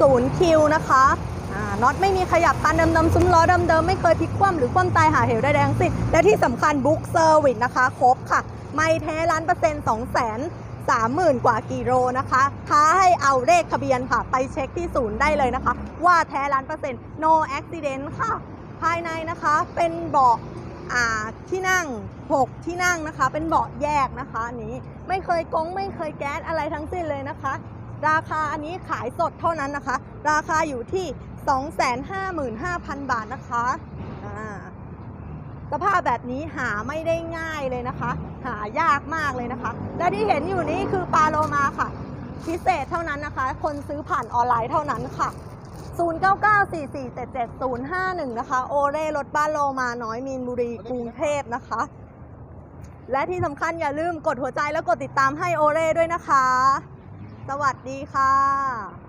ศูนย์คิวนะคะน็อตไม่มีขยับการเดิมๆซุ้มล้อเดิมๆไม่เคยพลิกคว่ำหรือคว่ำตายหาเหวได้แดงสิและที่สำคัญบุ๊กเซอร์วิสนะคะ ครบค่ะ ไม่แท้ล้านเปอร์เซ็นต์สองแสนสามหมื่นกว่ากิโลนะคะท้าให้เอาเลขทะเบียนค่ะ ไปเช็คที่ศูนย์ได้เลยนะคะ ว่าแท้ล้านเปอร์เซ็นต์ no accident ค่ะ ภายในนะคะเป็นเบาะที่นั่ง 6 ที่นั่งนะคะ เป็นเบาะแยกนะคะนนี้ไม่เคยกงไม่เคยแก๊สอะไรทั้งสิ้นเลยนะคะ ราคาอันนี้ขายสดเท่านั้นนะคะ ราคาอยู่ที่ 255,000 บาทนะคะสภาพแบบนี้หาไม่ได้ง่ายเลยนะคะ หายากมากเลยนะคะ และที่เห็นอยู่นี้คือปลาโลมาค่ะ พิเศษเท่านั้นนะคะ คนซื้อผ่านออนไลน์เท่านั้นค่ะ 0994477051 นะคะ โอเร่รถบ้านโลมาน้อยมีนบุรีกรุงเทพนะคะ และที่สำคัญอย่าลืมกดหัวใจแล้วกดติดตามให้โอเร่ด้วยนะคะ สวัสดีค่ะ